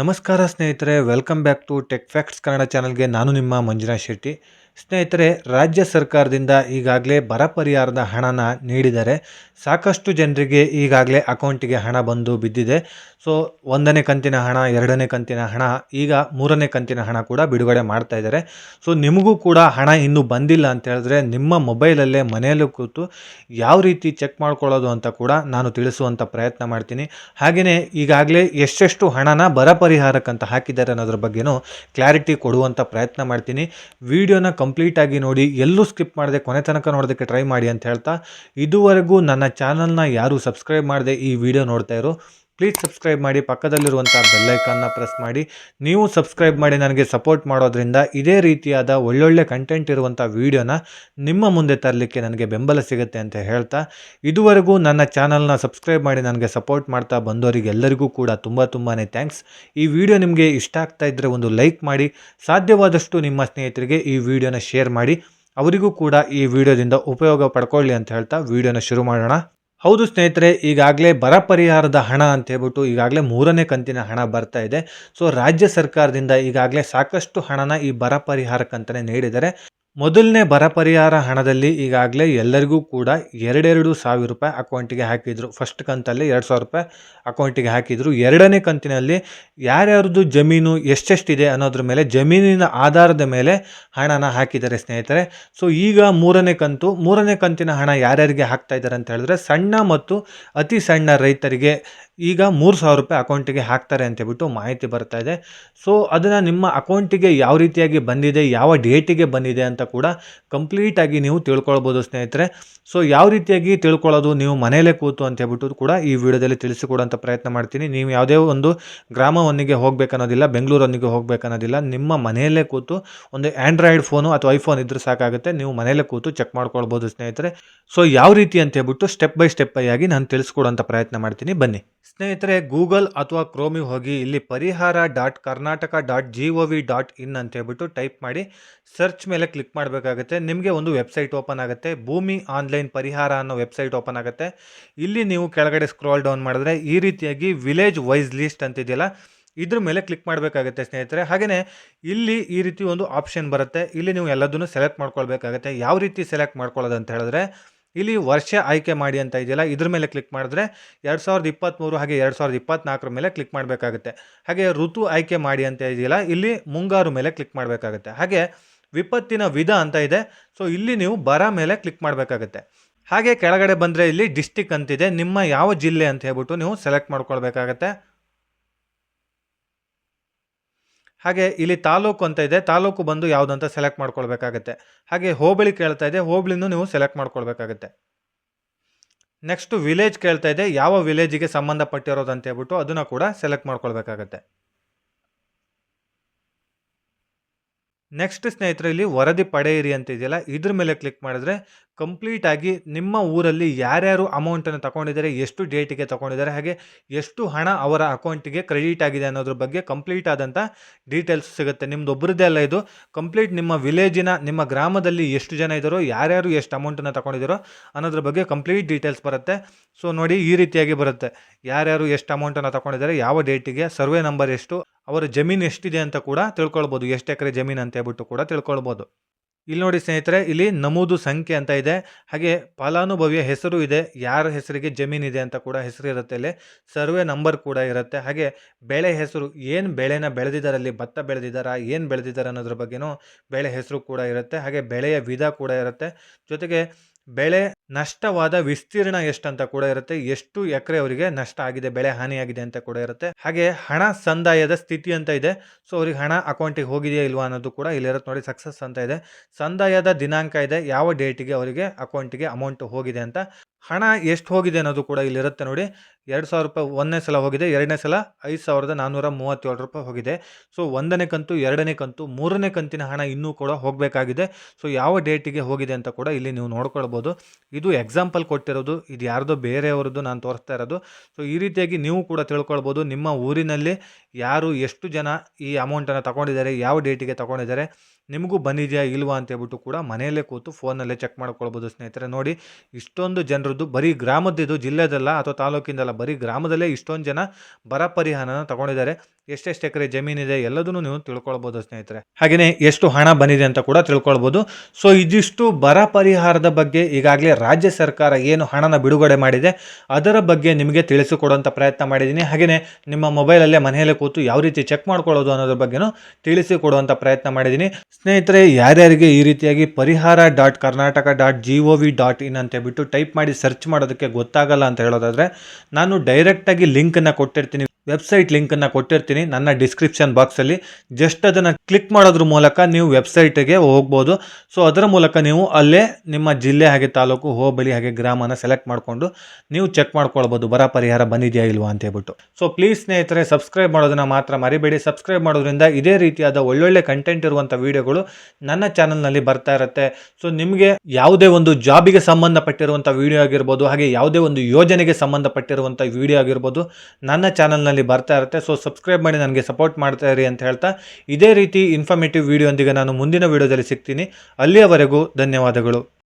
ನಮಸ್ಕಾರ ಸ್ನೇಹಿತರೆ welcome back to tech facts Kannada ಚಾನಲ್ಗೆ ನಾನು ನಿಮ್ಮ ಮಂಜುನಾಥ್ ಶೆಟ್ಟಿ. ಸ್ನೇಹಿತರೆ, ರಾಜ್ಯ ಸರ್ಕಾರದಿಂದ ಈಗಾಗಲೇ ಬರ ಪರಿಹಾರದ ಹಣನ ನೀಡಿದ್ದಾರೆ ಸಾಕಷ್ಟು ಜನರಿಗೆ ಈಗಾಗಲೇ ಅಕೌಂಟಿಗೆ ಹಣ ಬಂದು ಬಿದ್ದಿದೆ. ಸೊ, ಒಂದನೇ ಕಂತಿನ ಹಣ, ಎರಡನೇ ಕಂತಿನ ಹಣ, ಈಗ ಮೂರನೇ ಕಂತಿನ ಹಣ ಕೂಡ ಬಿಡುಗಡೆ ಮಾಡ್ತಾ ಇದ್ದಾರೆ. ಸೊ, ನಿಮಗೂ ಕೂಡ ಹಣ ಇನ್ನೂ ಬಂದಿಲ್ಲ ಅಂತ ಹೇಳಿದ್ರೆ ನಿಮ್ಮ ಮೊಬೈಲಲ್ಲೇ ಮನೆಯಲ್ಲೂ ಕೂತು ಯಾವ ರೀತಿ ಚೆಕ್ ಮಾಡ್ಕೊಳ್ಳೋದು ಅಂತ ಕೂಡ ನಾನು ತಿಳಿಸುವಂಥ ಪ್ರಯತ್ನ ಮಾಡ್ತೀನಿ. ಹಾಗೆಯೇ ಈಗಾಗಲೇ ಎಷ್ಟೆಷ್ಟು ಹಣನ ಬರ ಪರಿಹಾರಕ್ಕಂತ ಹಾಕಿದ್ದಾರೆ ಅನ್ನೋದ್ರ ಬಗ್ಗೆನೂ ಕ್ಲಾರಿಟಿ ಕೊಡುವಂಥ ಪ್ರಯತ್ನ ಮಾಡ್ತೀನಿ. ವಿಡಿಯೋನ ಕಂಪ್ಲೀಟಾಗಿ ನೋಡಿ ಎಲ್ಲೂ ಸ್ಕಿಪ್ ಮಾಡದೆ ಕೊನೆ ತನಕ ನೋಡೋದಕ್ಕೆ ಟ್ರೈ ಮಾಡಿ ಅಂತ ಹೇಳ್ತಾ ಇದುವರೆಗೂ ನನ್ನ ಚಾನಲ್ನ ಯಾರು ಸಬ್ಸ್ಕ್ರೈಬ್ ಮಾಡದೆ ಈ ವಿಡಿಯೋ ನೋಡ್ತಾ ಇರೋ ಪ್ಲೀಸ್ ಸಬ್ಸ್ಕ್ರೈಬ್ ಮಾಡಿ, ಪಕ್ಕದಲ್ಲಿರುವಂಥ ಬೆಲ್ಲೈಕನ್ನ ಪ್ರೆಸ್ ಮಾಡಿ. ನೀವು ಸಬ್ಸ್ಕ್ರೈಬ್ ಮಾಡಿ, ನನಗೆ ಸಪೋರ್ಟ್ ಮಾಡೋದ್ರಿಂದ ಇದೇ ರೀತಿಯಾದ ಒಳ್ಳೊಳ್ಳೆ ಕಂಟೆಂಟ್ ಇರುವಂಥ ವೀಡಿಯೋನ ನಿಮ್ಮ ಮುಂದೆ ತರಲಿಕ್ಕೆ ನನಗೆ ಬೆಂಬಲ ಸಿಗುತ್ತೆ ಅಂತ ಹೇಳ್ತಾ, ಇದುವರೆಗೂ ನನ್ನ ಚಾನಲ್ನ ಸಬ್ಸ್ಕ್ರೈಬ್ ಮಾಡಿ ನನಗೆ ಸಪೋರ್ಟ್ ಮಾಡ್ತಾ ಬಂದವರಿಗೆಲ್ಲರಿಗೂ ಕೂಡ ತುಂಬ ತುಂಬಾ ಥ್ಯಾಂಕ್ಸ್ ಈ ವಿಡಿಯೋ ನಿಮಗೆ ಇಷ್ಟ ಆಗ್ತಾ ಇದ್ದರೆ ಒಂದು ಲೈಕ್ ಮಾಡಿ, ಸಾಧ್ಯವಾದಷ್ಟು ನಿಮ್ಮ ಸ್ನೇಹಿತರಿಗೆ ಈ ವಿಡಿಯೋನ ಶೇರ್ ಮಾಡಿ. ಅವರಿಗೂ ಕೂಡ ಈ ವಿಡಿಯೋದಿಂದ ಉಪಯೋಗ ಪಡ್ಕೊಳ್ಳಿ ಅಂತ ಹೇಳ್ತಾ ವಿಡಿಯೋನ ಶುರು ಮಾಡೋಣ. ಹೌದು ಸ್ನೇಹಿತರೆ, ಈಗಾಗಲೇ ಬರ ಪರಿಹಾರದ ಹಣ ಅಂತ ಹೇಳ್ಬಿಟ್ಟು ಈಗಾಗಲೇ ಮೂರನೇ ಕಂತಿನ ಹಣ ಬರ್ತಾ ಇದೆ. ಸೊ, ರಾಜ್ಯ ಸರ್ಕಾರದಿಂದ ಈಗಾಗಲೇ ಸಾಕಷ್ಟು ಹಣನ ಈ ಬರ ಪರಿಹಾರಕ್ಕಂತಲೇ ನೀಡಿದ್ದಾರೆ. ಮೊದಲನೇ ಬರ ಪರಿಹಾರ ಹಣದಲ್ಲಿ ಈಗಾಗಲೇ ಎಲ್ಲರಿಗೂ ಕೂಡ ಎರಡೆರಡು ಸಾವಿರ ರೂಪಾಯಿ ಅಕೌಂಟಿಗೆ ಹಾಕಿದರು. ಫಸ್ಟ್ ಕಂತಲ್ಲಿ ಎರಡು ಸಾವಿರ ರೂಪಾಯಿ ಅಕೌಂಟಿಗೆ ಹಾಕಿದರು. ಎರಡನೇ ಕಂತಿನಲ್ಲಿ ಯಾರ್ಯಾರ್ದು ಜಮೀನು ಎಷ್ಟೆಷ್ಟಿದೆ ಅನ್ನೋದ್ರ ಮೇಲೆ, ಜಮೀನಿನ ಆಧಾರದ ಮೇಲೆ ಹಣನ ಹಾಕಿದ್ದಾರೆ ಸ್ನೇಹಿತರೆ. ಸೊ ಈಗ ಮೂರನೇ ಕಂತು, ಮೂರನೇ ಕಂತಿನ ಹಣ ಯಾರ್ಯಾರಿಗೆ ಹಾಕ್ತಾ ಇದ್ದಾರೆ ಅಂತ ಹೇಳಿದ್ರೆ, ಸಣ್ಣ ಮತ್ತು ಅತಿ ಸಣ್ಣ ರೈತರಿಗೆ ಈಗ ಮೂರು ಸಾವಿರ ರೂಪಾಯಿ ಅಕೌಂಟಿಗೆ ಹಾಕ್ತಾರೆ ಅಂತ ಹೇಳ್ಬಿಟ್ಟು ಮಾಹಿತಿ ಬರ್ತಾ ಇದೆ. ಸೊ ಅದನ್ನು ನಿಮ್ಮ ಅಕೌಂಟಿಗೆ ಯಾವ ರೀತಿಯಾಗಿ ಬಂದಿದೆ, ಯಾವ ಡೇಟಿಗೆ ಬಂದಿದೆ ಅಂತ ಕೂಡ ಕಂಪ್ಲೀಟಾಗಿ ನೀವು ತಿಳ್ಕೊಳ್ಬೋದು, ಸ್ನೇಹಿತರೆ. ಸೊ ಯಾವ ರೀತಿಯಾಗಿ ತಿಳ್ಕೊಳ್ಳೋದು, ನೀವು ಮನೆಯಲ್ಲೇ ಕೂತು ಅಂತ ಹೇಳ್ಬಿಟ್ಟು ಕೂಡ ಈ ವಿಡಿಯೋದಲ್ಲಿ ತಿಳಿಸಿಕೊಡುವಂಥ ಪ್ರಯತ್ನ ಮಾಡ್ತೀನಿ. ನೀವು ಯಾವುದೇ ಒಂದು ಗ್ರಾಮವನ್ನಿಗೆ ಹೋಗಬೇಕನ್ನೋದಿಲ್ಲ, ಬೆಂಗಳೂರೊಂದಿಗೆ ಹೋಗಬೇಕನ್ನೋದಿಲ್ಲ, ನಿಮ್ಮ ಮನೆಯಲ್ಲೇ ಕೂತು ಒಂದು ಆ್ಯಂಡ್ರಾಯ್ಡ್ ಫೋನು ಅಥವಾ ಐಫೋನ್ ಇದ್ದರೆ ಸಾಕಾಗುತ್ತೆ, ನೀವು ಮನೆಯಲ್ಲೇ ಕೂತು ಚೆಕ್ ಮಾಡ್ಕೊಳ್ಬೋದು, ಸ್ನೇಹಿತರೆ. ಸೊ ಯಾವ ರೀತಿ ಅಂತ ಹೇಳ್ಬಿಟ್ಟು ಸ್ಟೆಪ್ ಬೈ ಸ್ಟೆಪ್ ಆಗಿ ನಾನು ತಿಳಿಸ್ಕೊಡುವಂಥ ಪ್ರಯತ್ನ ಮಾಡ್ತೀನಿ. ಬನ್ನಿ. ಸ್ನೇಹಿತರೆ ಗೂಗಲ್ ಅಥವಾ ಕ್ರೋಮಿಗೆ ಹೋಗಿ ಇಲ್ಲಿ Parihara dot Karnataka dot G O V dot in ಅಂತ ಹೇಳ್ಬಿಟ್ಟು ಟೈಪ್ ಮಾಡಿ ಸರ್ಚ್ ಮೇಲೆ ಕ್ಲಿಕ್ ಮಾಡಬೇಕಾಗುತ್ತೆ. ನಿಮಗೆ ಒಂದು ವೆಬ್ಸೈಟ್ ಓಪನ್ ಆಗುತ್ತೆ. ಭೂಮಿ ಆನ್ಲೈನ್ ಪರಿಹಾರ ಅನ್ನೋ ವೆಬ್ಸೈಟ್ ಓಪನ್ ಆಗುತ್ತೆ. ಇಲ್ಲಿ ನೀವು ಕೆಳಗಡೆ ಸ್ಕ್ರಾಲ್ ಡೌನ್ ಮಾಡಿದ್ರೆ ಈ ರೀತಿಯಾಗಿ ವಿಲೇಜ್ ವೈಸ್ ಲಿಸ್ಟ್ ಅಂತಿದೆಯಲ್ಲ ಇದ್ರ ಮೇಲೆ ಕ್ಲಿಕ್ ಮಾಡಬೇಕಾಗುತ್ತೆ ಸ್ನೇಹಿತರೆ. ಹಾಗೆಯೇ ಇಲ್ಲಿ ಈ ರೀತಿ ಒಂದು ಆಪ್ಷನ್ ಬರುತ್ತೆ. ಇಲ್ಲಿ ನೀವು ಎಲ್ಲದನ್ನು ಸೆಲೆಕ್ಟ್ ಮಾಡ್ಕೊಳ್ಬೇಕಾಗುತ್ತೆ. ಯಾವ ರೀತಿ ಸೆಲೆಕ್ಟ್ ಮಾಡ್ಕೊಳ್ಳೋದು ಅಂತ ಹೇಳಿದ್ರೆ, ಇಲ್ಲಿ ವರ್ಷ ಆಯ್ಕೆ ಮಾಡಿ ಅಂತ ಇದೆಯಲ್ಲ, ಇದ್ರ ಮೇಲೆ ಕ್ಲಿಕ್ ಮಾಡಿದ್ರೆ ಎರಡು ಸಾವಿರದ ಇಪ್ಪತ್ತ್ಮೂರು ಹಾಗೆ ಎರಡು ಸಾವಿರದ ಇಪ್ಪತ್ತ್ನಾಲ್ಕರ ಮೇಲೆ ಕ್ಲಿಕ್ ಮಾಡಬೇಕಾಗುತ್ತೆ. ಹಾಗೆ ಋತು ಆಯ್ಕೆ ಮಾಡಿ ಅಂತ ಇದೆಯಲ್ಲ, ಇಲ್ಲಿ ಮುಂಗಾರು ಮೇಲೆ ಕ್ಲಿಕ್ ಮಾಡಬೇಕಾಗುತ್ತೆ. ಹಾಗೆ ವಿಪತ್ತಿನ ವಿಧ ಅಂತ ಇದೆ. ಸೊ ಇಲ್ಲಿ ನೀವು ಬರ ಮೇಲೆ ಕ್ಲಿಕ್ ಮಾಡಬೇಕಾಗುತ್ತೆ. ಹಾಗೆ ಕೆಳಗಡೆ ಬಂದರೆ ಇಲ್ಲಿ ಡಿಸ್ಟಿಕ್ ಅಂತಿದೆ. ನಿಮ್ಮ ಯಾವ ಜಿಲ್ಲೆ ಅಂತ ಹೇಳ್ಬಿಟ್ಟು ನೀವು ಸೆಲೆಕ್ಟ್ ಮಾಡ್ಕೊಳ್ಬೇಕಾಗತ್ತೆ. ಹಾಗೆ ಇಲ್ಲಿ ತಾಲೂಕು ಅಂತ ಇದೆ. ತಾಲೂಕು ಬಂದು ಯಾವುದಂತ ಸೆಲೆಕ್ಟ್ ಮಾಡ್ಕೊಳ್ಬೇಕಾಗತ್ತೆ. ಹಾಗೆ ಹೋಬಳಿ ಕೇಳ್ತಾ ಇದೆ. ಹೋಬಳಿನೂ ನೀವು ಸೆಲೆಕ್ಟ್ ಮಾಡ್ಕೊಳ್ಬೇಕಾಗತ್ತೆ. ನೆಕ್ಸ್ಟ್ ವಿಲೇಜ್ ಕೇಳ್ತಾ ಇದೆ. ಯಾವ ವಿಲೇಜಿಗೆ ಸಂಬಂಧಪಟ್ಟಿರೋದು ಅಂತ ಹೇಳ್ಬಿಟ್ಟು ಅದನ್ನು ಕೂಡ ಸೆಲೆಕ್ಟ್ ಮಾಡ್ಕೊಳ್ಬೇಕಾಗತ್ತೆ. ನೆಕ್ಸ್ಟ್ ಸ್ನೇಹಿತರೆ ಇಲ್ಲಿ ವರದಿ ಪಡೆಯಿರಿ ಅಂತ ಇದೆಯಲ್ಲ ಇದ್ರ ಮೇಲೆ ಕ್ಲಿಕ್ ಮಾಡಿದ್ರೆ ಕಂಪ್ಲೀಟ್ ಆಗಿ ನಿಮ್ಮ ಊರಲ್ಲಿ ಯಾರ್ಯಾರು ಅಮೌಂಟನ್ನು ತಗೊಂಡಿದ್ದಾರೆ, ಎಷ್ಟು ಡೇಟಿಗೆ ತಗೊಂಡಿದ್ದಾರೆ, ಹಾಗೆ ಎಷ್ಟು ಹಣ ಅವರ ಅಕೌಂಟಿಗೆ ಕ್ರೆಡಿಟ್ ಆಗಿದೆ ಅನ್ನೋದ್ರ ಬಗ್ಗೆ ಕಂಪ್ಲೀಟ್ ಆದಂಥ ಡೀಟೇಲ್ಸ್ ಸಿಗುತ್ತೆ. ನಿಮ್ದು ಒಬ್ಬರದ್ದೇ ಅಲ್ಲ ಇದು. ಕಂಪ್ಲೀಟ್ ನಿಮ್ಮ ವಿಲೇಜಿನ, ನಿಮ್ಮ ಗ್ರಾಮದಲ್ಲಿ ಎಷ್ಟು ಜನ ಇದ್ದಾರೋ, ಯಾರ್ಯಾರು ಎಷ್ಟು ಅಮೌಂಟನ್ನು ತಗೊಂಡಿದ್ದಾರೋ ಅನ್ನೋದ್ರ ಬಗ್ಗೆ ಕಂಪ್ಲೀಟ್ ಡೀಟೇಲ್ಸ್ ಬರುತ್ತೆ. ಸೊ, ನೋಡಿ ಈ ರೀತಿಯಾಗಿ ಬರುತ್ತೆ. ಯಾರ್ಯಾರು ಎಷ್ಟು ಅಮೌಂಟನ್ನು ತಗೊಂಡಿದ್ದಾರೆ, ಯಾವ ಡೇಟಿಗೆ, ಸರ್ವೆ ನಂಬರ್ ಎಷ್ಟು, ಅವರ ಜಮೀನು ಎಷ್ಟಿದೆ ಅಂತ ಕೂಡ ತಿಳ್ಕೊಳ್ಬೋದು. ಎಷ್ಟು ಎಕರೆ ಜಮೀನು ಅಂತ ಹೇಳ್ಬಿಟ್ಟು ಕೂಡ ತಿಳ್ಕೊಳ್ಬೋದು. ಇಲ್ಲಿ ನೋಡಿ ಸ್ನೇಹಿತರೆ, ಇಲ್ಲಿ ನಮೂದು ಸಂಖ್ಯೆ ಅಂತ ಇದೆ. ಹಾಗೆ ಫಲಾನುಭವಿಯ ಹೆಸರು ಇದೆ, ಯಾರ ಹೆಸರಿಗೆ ಜಮೀನಿದೆ ಅಂತ ಕೂಡ ಹೆಸರು ಇರುತ್ತೆ ಇಲ್ಲಿ. ಸರ್ವೆ ನಂಬರ್ ಕೂಡ ಇರುತ್ತೆ. ಹಾಗೆ ಬೆಳೆ ಹೆಸರು, ಏನು ಬೆಳೆನ ಬೆಳೆದಿದ್ದಾರೆ ಅಲ್ಲಿ, ಭತ್ತ ಬೆಳೆದಿದ್ದಾರಾ ಏನು ಬೆಳೆದಿದ್ದಾರೆ ಅನ್ನೋದ್ರ ಬಗ್ಗೆನೂ ಬೆಳೆ ಹೆಸರು ಕೂಡ ಇರುತ್ತೆ. ಹಾಗೆ ಬೆಳೆಯ ವಿಧ ಕೂಡ ಇರುತ್ತೆ. ಜೊತೆಗೆ ಬೆಳೆ ನಷ್ಟವಾದ ವಿಸ್ತೀರ್ಣ ಎಷ್ಟಂತ ಕೂಡ ಇರುತ್ತೆ. ಎಷ್ಟು ಎಕರೆ ಅವರಿಗೆ ನಷ್ಟ ಆಗಿದೆ, ಬೆಳೆ ಹಾನಿಯಾಗಿದೆ ಅಂತ ಕೂಡ ಇರುತ್ತೆ. ಹಾಗೆ ಹಣ ಸಂದಾಯದ ಸ್ಥಿತಿ ಅಂತ ಇದೆ. ಸೊ ಅವ್ರಿಗೆ ಹಣ ಅಕೌಂಟಿಗೆ ಹೋಗಿದೆಯಾ ಇಲ್ವಾ ಅನ್ನೋದು ಕೂಡ ಇಲ್ಲಿರುತ್ತೆ ನೋಡಿ ಸಕ್ಸಸ್ ಅಂತ ಇದೆ. ಸಂದಾಯದ ದಿನಾಂಕ ಇದೆ, ಯಾವ ಡೇಟಿಗೆ ಅವರಿಗೆ ಅಕೌಂಟಿಗೆ ಅಮೌಂಟ್ ಹೋಗಿದೆ ಅಂತ. ಹಣ ಎಷ್ಟು ಹೋಗಿದೆ ಅನ್ನೋದು ಕೂಡ ಇಲ್ಲಿರುತ್ತೆ ನೋಡಿ. ಎರಡು ಸಾವಿರ ರೂಪಾಯಿ ಒಂದನೇ ಸಲ ಹೋಗಿದೆ, ಎರಡನೇ ಸಲ ಐದು ಸಾವಿರದ ನಾನ್ನೂರ ಮೂವತ್ತೇಳು ರೂಪಾಯಿ ಹೋಗಿದೆ. ಸೊ ಒಂದನೇ ಕಂತು, ಎರಡನೇ ಕಂತು, ಮೂರನೇ ಕಂತಿನ ಹಣ ಇನ್ನೂ ಕೂಡ ಹೋಗಬೇಕಾಗಿದೆ. ಸೊ ಯಾವ ಡೇಟಿಗೆ ಹೋಗಿದೆ ಅಂತ ಕೂಡ ಇಲ್ಲಿ ನೀವು ನೋಡ್ಕೊಳ್ಬೋದು. ಇದು ಎಕ್ಸಾಂಪಲ್ ಕೊಟ್ಟಿರೋದು, ಇದು ಯಾರ್ದೋ ಬೇರೆಯವ್ರದ್ದು ನಾನು ತೋರಿಸ್ತಾ ಇರೋದು. ಸೊ ಈ ರೀತಿಯಾಗಿ ನೀವು ಕೂಡ ತಿಳ್ಕೊಳ್ಬೋದು, ನಿಮ್ಮ ಊರಿನಲ್ಲಿ ಯಾರು ಎಷ್ಟು ಜನ ಈ ಅಮೌಂಟನ್ನು ತಗೊಂಡಿದ್ದಾರೆ, ಯಾವ ಡೇಟಿಗೆ ತಗೊಂಡಿದ್ದಾರೆ. ನಿಮಗೂ ಬಂದಿದೆಯಾ ಇಲ್ವಾ ಅಂತ ಹೇಳ್ಬಿಟ್ಟು ಕೂಡ ಮನೆಯಲ್ಲೇ ಕೂತು ಫೋನಲ್ಲೇ ಚೆಕ್ ಮಾಡ್ಕೊಳ್ಬೋದು ಸ್ನೇಹಿತರೆ. ನೋಡಿ, ಇಷ್ಟೊಂದು ಜನರದ್ದು ಬರೀ ಗ್ರಾಮದ್ದಿದು ಜಿಲ್ಲೆದಲ್ಲ ಅಥವಾ ತಾಲೂಕಿಂದಲ್ಲ, ಬರೀ ಗ್ರಾಮದಲ್ಲೇ ಇಷ್ಟೊಂದು ಜನ ಬರ ಪರಿಹಾರನ ತಗೊಂಡಿದ್ದಾರೆ. ಎಷ್ಟೆಷ್ಟು ಎಕರೆ ಜಮೀನಿದೆ ಎಲ್ಲದನ್ನು ನೀವು ತಿಳ್ಕೊಳ್ಬೋದು ಸ್ನೇಹಿತರೆ. ಹಾಗೆಯೇ ಎಷ್ಟು ಹಣ ಬಂದಿದೆ ಅಂತ ಕೂಡ ತಿಳ್ಕೊಳ್ಬೋದು. ಸೊ, ಇದಿಷ್ಟು ಬರ ಪರಿಹಾರದ ಬಗ್ಗೆ ಈಗಾಗಲೇ ರಾಜ್ಯ ಸರ್ಕಾರ ಏನು ಹಣನ ಬಿಡುಗಡೆ ಮಾಡಿದೆ, ಅದರ ಬಗ್ಗೆ ನಿಮಗೆ ತಿಳಿಸಿಕೊಡುವಂಥ ಪ್ರಯತ್ನ ಮಾಡಿದ್ದೀನಿ. ಹಾಗೆಯೇ ನಿಮ್ಮ ಮೊಬೈಲಲ್ಲೇ ಮನೆಯಲ್ಲೇ ಕೂತು ಯಾವ ರೀತಿ ಚೆಕ್ ಮಾಡ್ಕೊಳ್ಳೋದು ಅನ್ನೋದ್ರ ಬಗ್ಗೆನೂ ತಿಳಿಸಿಕೊಡುವಂಥ ಪ್ರಯತ್ನ ಮಾಡಿದ್ದೀನಿ. ಸ್ನೇಹಿತರೆ, ಯಾರ್ಯಾರಿಗೆ ಈ ರೀತಿಯಾಗಿ Parihara dot Karnataka dot G O V dot in ಅಂತ ಹೇಳ್ಬಿಟ್ಟು ಟೈಪ್ ಮಾಡಿ ಸರ್ಚ್ ಮಾಡೋದಕ್ಕೆ ಗೊತ್ತಾಗಲ್ಲ ಅಂತ ಹೇಳೋದಾದರೆ, ನಾನು ಡೈರೆಕ್ಟಾಗಿ ಲಿಂಕನ್ನು ಕೊಟ್ಟಿರ್ತೀನಿ. ವೆಬ್ಸೈಟ್ ಲಿಂಕನ್ನು ಕೊಟ್ಟಿರ್ತೀನಿ. ನನ್ನ ಡಿಸ್ಕ್ರಿಪ್ಷನ್ ಬಾಕ್ಸಲ್ಲಿ. ಜಸ್ಟ್ ಅದನ್ನು ಕ್ಲಿಕ್ ಮಾಡೋದ್ರ ಮೂಲಕ ನೀವು ವೆಬ್ಸೈಟಿಗೆ ಹೋಗ್ಬೋದು. ಸೊ, ಅದರ ಮೂಲಕ ನೀವು ಅಲ್ಲೇ ನಿಮ್ಮ ಜಿಲ್ಲೆ ಹಾಗೆ ತಾಲೂಕು, ಹೋಬಳಿ ಹಾಗೆ ಗ್ರಾಮನ ಸೆಲೆಕ್ಟ್ ಮಾಡಿಕೊಂಡು ನೀವು ಚೆಕ್ ಮಾಡ್ಕೊಳ್ಬೋದು. ಬರ ಪರಿಹಾರ ಬಂದಿದೆಯಾ ಇಲ್ವಾ ಅಂತ ಹೇಳ್ಬಿಟ್ಟು. ಸೊ, ಪ್ಲೀಸ್ ಸ್ನೇಹಿತರೆ, ಸಬ್ಸ್ಕ್ರೈಬ್ ಮಾಡೋದನ್ನು ಮಾತ್ರ ಮರಿಬೇಡಿ. ಸಬ್ಸ್ಕ್ರೈಬ್ ಮಾಡೋದ್ರಿಂದ ಇದೇ ರೀತಿಯಾದ ಒಳ್ಳೊಳ್ಳೆ ಕಂಟೆಂಟ್ ಇರುವಂಥ ವಿಡಿಯೋಗಳು ನನ್ನ ಚಾನಲ್ನಲ್ಲಿ ಬರ್ತಾ ಇರುತ್ತೆ. ಸೊ, ನಿಮಗೆ ಯಾವುದೇ ಒಂದು ಜಾಬಿಗೆ ಸಂಬಂಧಪಟ್ಟಿರುವಂಥ ವಿಡಿಯೋ ಆಗಿರ್ಬೋದು, ಹಾಗೆ ಯಾವುದೇ ಒಂದು ಯೋಜನೆಗೆ ಸಂಬಂಧಪಟ್ಟಿರುವಂಥ ವಿಡಿಯೋ ಆಗಿರ್ಬೋದು, ನನ್ನ ಚಾನಲ್ನಲ್ಲಿ ಬರ್ತಾ ಇರುತ್ತೆ. ಸೊ ಸಬ್ಸ್ಕ್ರೈಬ್ ಮಾಡಿ ನನಗೆ ಸಪೋರ್ಟ್ ಮಾಡ್ತಾ ಇರಿ ಅಂತ ಹೇಳ್ತಾ ಇದೇ ರೀತಿ ಇನ್ಫಾರ್ಮೇಟಿವ್ ವಿಡಿಯೋಂದಿಗೆ ನಾನು ಮುಂದಿನ ವಿಡಿಯೋದಲ್ಲಿ ಸಿಗ್ತೀನಿ. ಅಲ್ಲಿಯವರೆಗೂ ಧನ್ಯವಾದಗಳು.